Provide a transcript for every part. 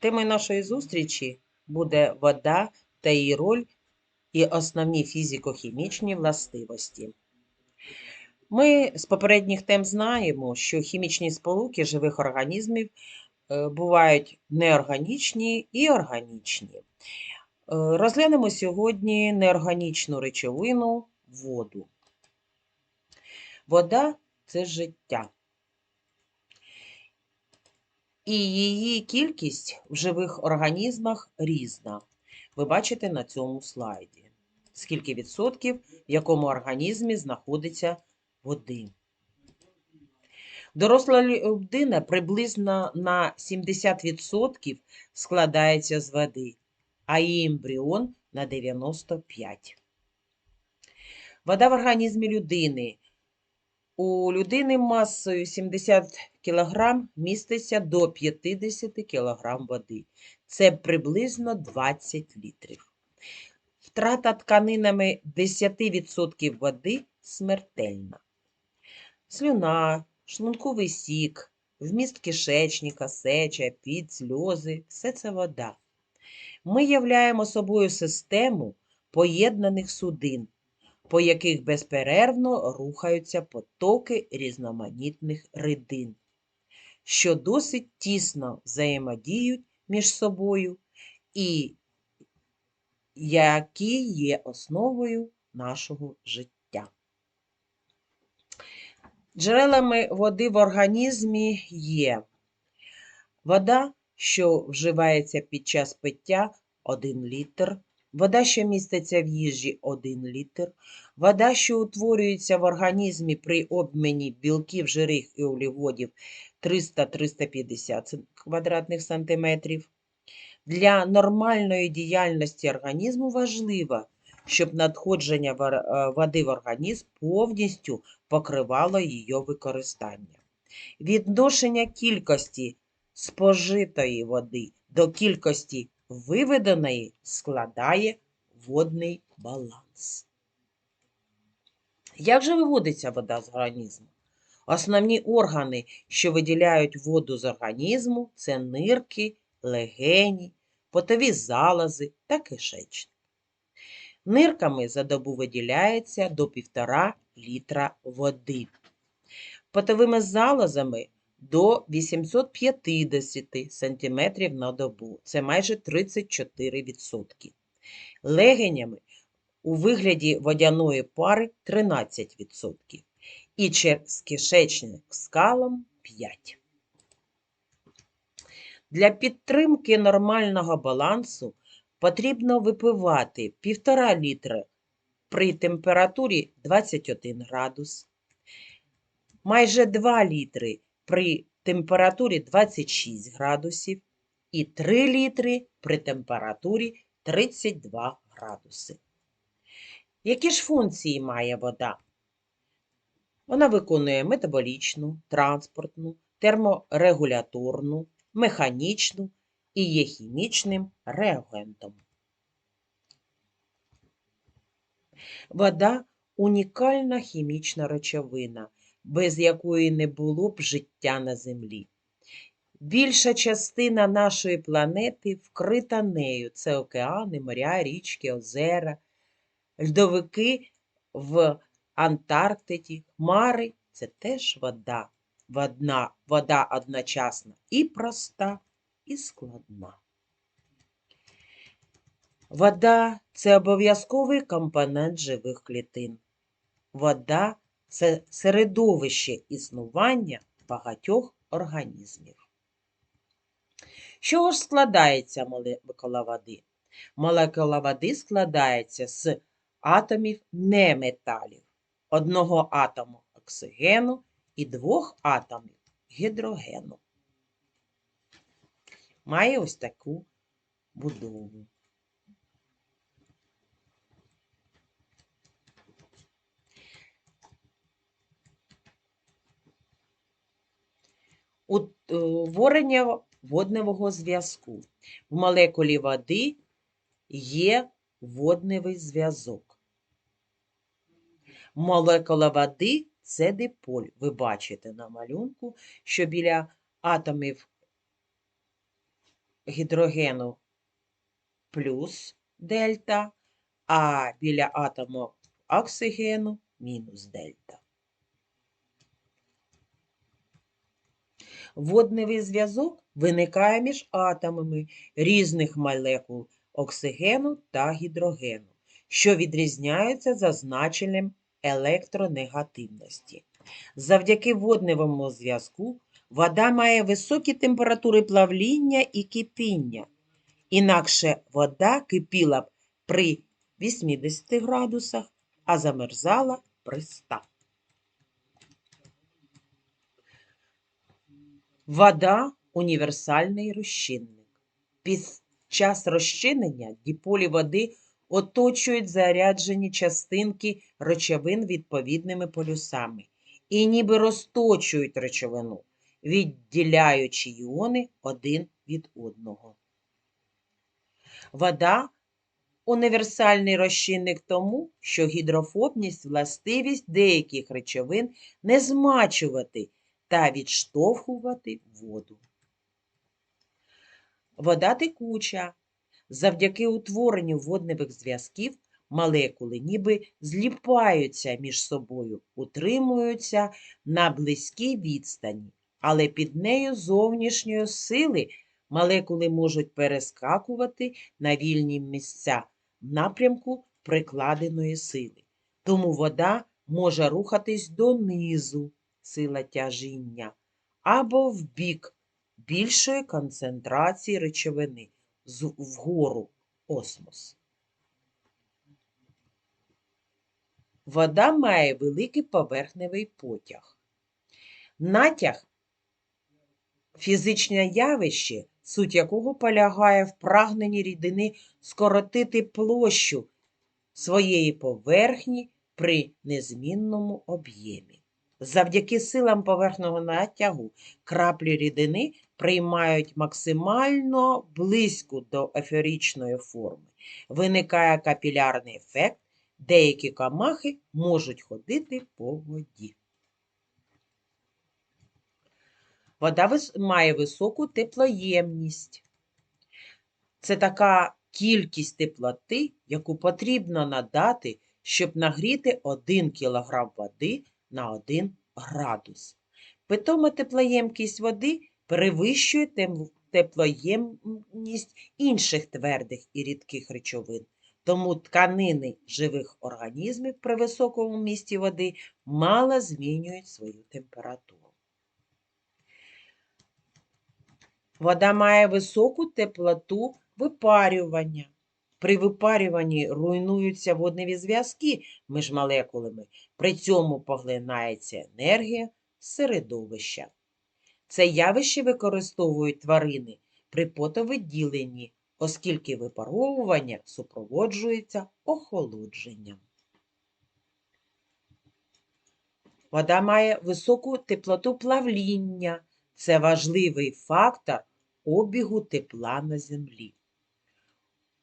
Темою нашої зустрічі буде вода та її роль і основні фізико-хімічні властивості. Ми з попередніх тем знаємо, що хімічні сполуки живих організмів е, бувають неорганічні і органічні. Е, Розглянемо сьогодні неорганічну речовину воду. Вода це життя. І її кількість в живих організмах різна. Ви бачите на цьому слайді. Скільки відсотків в якому організмі знаходиться води. Доросла людина приблизно на 70% складається з води, а її ембріон на 95%. Вода в організмі людини. У людини масою 70 кг міститься до 50 кг води. Це приблизно 20 літрів. Втрата тканинами 10% води смертельна. Слюна, шлунковий сік, вміст кишечника, сеча, під, сльози все це вода. Ми являємо собою систему поєднаних судин, по яких безперервно рухаються потоки різноманітних рідин, що досить тісно взаємодіють між собою і які є основою нашого життя. Джерелами води в організмі є вода, що вживається під час пиття 1 літр, вода, що міститься в їжі 1 літр, вода, що утворюється в організмі при обміні білків, жирів і углеводів 300-350 квадратних сантиметрів. Для нормальної діяльності організму важливо, щоб надходження е, води в організм повністю покривало її використання. Відношення кількості спожитої води до кількості виведеної складає водний баланс. Як же виводиться вода з організму? Основні органи, що виділяють воду з організму, це нирки, легені, потові залози та кишечник. Нирками за добу виділяється до 1,5 літра води. Потовими залозами до 850 см на добу. Це майже 34%. Легенями у вигляді водяної пари 13%. І через кишечник скалом 5%. Для підтримки нормального балансу потрібно випивати 1,5 літра при температурі 21 градус, майже 2 літри при температурі 26 градусів і 3 літри при температурі 32 градуси. Які ж функції має вода? Вона виконує метаболічну, транспортну, терморегуляторну, механічну і є хімічним реагентом. Вода унікальна хімічна речовина, без якої не було б життя на землі. Більша частина нашої планети вкрита нею. Це океани, моря, річки, озера, льдовики в Антарктиді, хмари це теж вода. Водна, вода одночасно і проста, і складна. Вода це обов'язковий компонент живих клітин. Вода це середовище існування багатьох організмів. Чого ж складається молекула води? Молекула води складається з атомів неметалів, одного атому оксигену і двох атомів гідрогену. Має ось таку будову. Утворення водневого зв'язку. В молекулі води є водневий зв'язок. Молекула води це диполь. Ви бачите на малюнку, що біля атомів гідрогену плюс дельта, а біля атому оксигену мінус дельта. Водневий зв'язок виникає між атомами різних молекул оксигену та гідрогену, що відрізняються за значенням електронегативності. Завдяки водневому зв'язку вода має високі температури плавління і кипіння. Інакше вода кипіла б при 80 градусах, а замерзала при 100. Вода універсальний розчинник. Під час розчинення діполі води оточують заряджені частинки речовин відповідними полюсами і ніби розточують речовину, відділяючи іони один від одного. Вода універсальний розчинник тому, що гідрофобність властивість деяких речовин не змачувати та відштовхувати воду. Вода текуча. Завдяки утворенню водневих зв'язків молекули ніби зліпаються між собою, утримуються на близькій відстані, але під нею зовнішньої сили молекули можуть перескакувати на вільні місця в напрямку прикладеної сили. Тому вода може рухатись донизу сила тяжіння, або в бік більшої концентрації речовини вгору осмос. Вода має великий поверхневий потяг. Натяг фізичне явище, суть якого полягає в прагненні рідини скоротити площу своєї поверхні при незмінному об'ємі. Завдяки силам поверхного натягу краплі рідини приймають максимально близьку до еферичної форми. Виникає капілярний ефект, деякі камахи можуть ходити по воді. Вода має високу теплоємність. Це така кількість теплоти, яку потрібно надати, щоб нагріти 1 кг води на 1 градус. Питома теплоємкість води перевищує теплоємність інших твердих і рідких речовин. Тому тканини живих організмів при високому місті води мало змінюють свою температуру. Вода має високу теплоту випарювання. При випарюванні руйнуються водневі зв'язки між молекулами, при цьому поглинається енергія середовища. Це явище використовують тварини при потовиділенні, оскільки випаровування супроводжується охолодженням. Вода має високу теплоту плавління. Це важливий фактор обігу тепла на землі.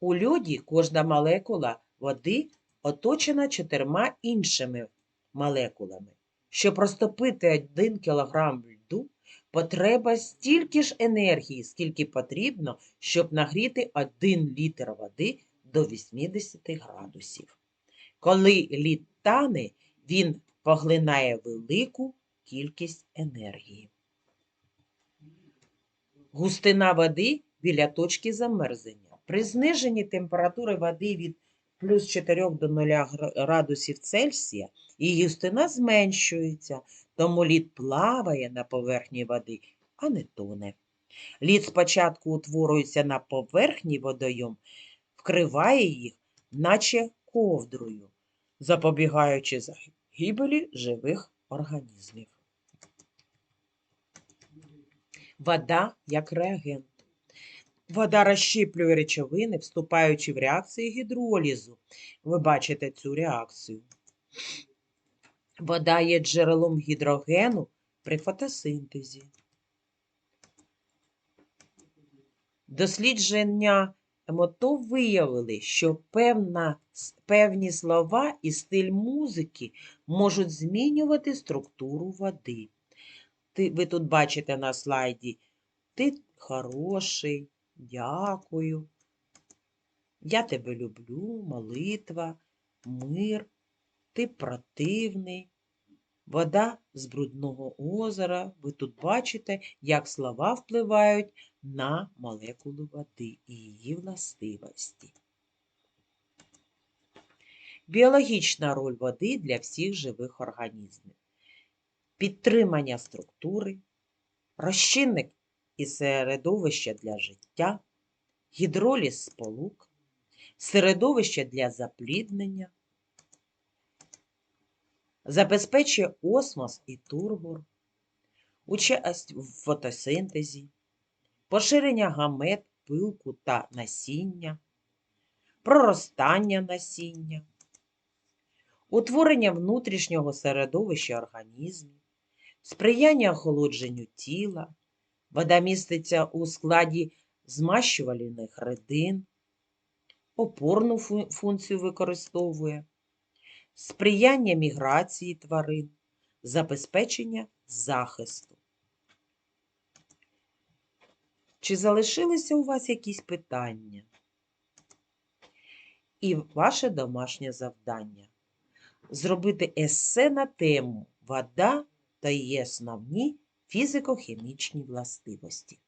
У льоді кожна молекула води оточена чотирма іншими молекулами. Щоб розтопити 1 кг льду, потреба стільки ж енергії, скільки потрібно, щоб нагріти 1 літр води до 80 градусів. Коли лід тане, він поглинає велику кількість енергії. Густина води біля точки замерзання. При зниженні температури води від плюс 4 до 0 градусів Цельсія її густина зменшується, тому лід плаває на поверхні води, а не тоне. Лід спочатку утворюється на поверхні водойом, вкриває їх, наче ковдрою, запобігаючи загибелі живих організмів. Вода як реагент. Вода розщіплює речовини, вступаючи в реакції гідролізу. Ви бачите цю реакцію. Вода є джерелом гідрогену при фотосинтезі. Дослідження МОТО виявили, що певна, певні слова і стиль музики можуть змінювати структуру води. Ти, ви тут бачите на слайді, ти хороший, дякую, я тебе люблю, молитва, мир, ти противний, вода з брудного озера. Ви тут бачите, як слова впливають на молекулу води і її властивості. Біологічна роль води для всіх живих організмів. Підтримання структури, розчинник і середовище для життя, гідроліз сполук, середовище для запліднення, забезпечує осмос і тургор, участь в фотосинтезі, поширення гамет, пилку та насіння, проростання насіння, утворення внутрішнього середовища організмів, сприяння охолодженню тіла, вода міститься у складі змащувальних рідин, опорну фу- функцію використовує, сприяння міграції тварин, забезпечення захисту. Чи залишилися у вас якісь питання? І ваше домашнє завдання зробити есе на тему Вода та її основні фізико-хімічні властивості.